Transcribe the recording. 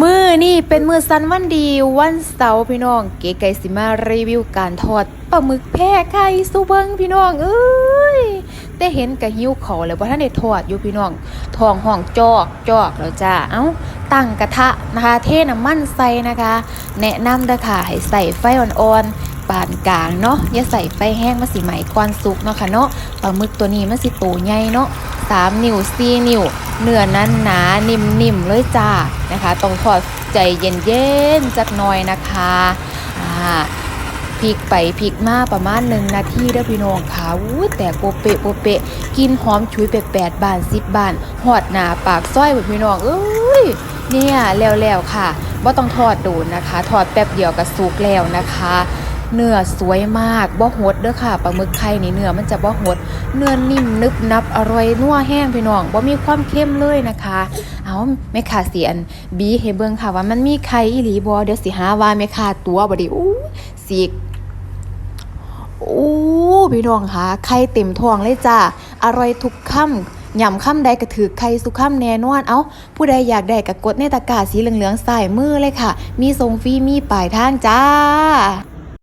มือนี่เป็นมือสันวันดีวันเสาร์พี่น้อง เก๋ไก่สิมารีวิวการทอดปลาหมึกแพร่ไข่สุเบิงพี่น้องเอ้ยแต่เห็นกะหิ้วเขาวแล้วว่าท่านได้ทอดอยู่พี่น้องทองห้องจอกจอกแล้วจ้าเอ้าตั้งกระทะนะคะ เทน้ำมันใส่นะคะ แนะนำเด้อค่ะให้ใส่ไฟอ่อนๆปานกลางเนาะอย่าใส่ไฟแห้งมาสิไหมก่อนสุกเนาะค่ะเนาะปลาหมึกตัวนี้มันสิโตใหญ่เนาะ สามนิ้วสี่นิ้ว เนื้อนั้นหนานิ่มๆเลยจ้านะคะต้องทอดใจเย็นๆจักหน่อยนะคะอ่าพริกไปพริกมาประมาณหนึ่งนาทีเด้อพี่น้องค่ะอู้แต่โปเปะโปเปะ กินหอมชุยไปแปดบานสิบบานหอดหนาปากซ้อยเบิดพี่น้องเอ้ยเนี่ยแล้วๆค่ะว่าต้องทอดโดนนะคะ ทอดแป๊บเดียวก็สุกแล้วนะคะ เนื้อสวยมากบ่หดเด้อค่ะปลาหมึกไข่นี่เนื้อมันจะบ่หด เนื้อนิ่มนึบนับอร่อยนัวแห้งพี่น้องบ่มีความเค็มเลยนะคะ เอาแม่ค้าเสียนบีให้เบิ่งค่ะว่ามันมีไข่อีหลีบ่เดี๋ยวสิหาว่าแม่ค้าตัวบ่ดิอู้สิอู้พี่น้องค่ะไข่เต็มท้องเลยจ้าอร่อยทุกคำย่ำคำใดก็ถือไข่สุกคำแน่นอน เอ้า ผู้ใดอยากได้ก็กดในตะกาสีเหลืองๆใส่มือเลยค่ะ มีทรงฟรีมีปลายทางจ้า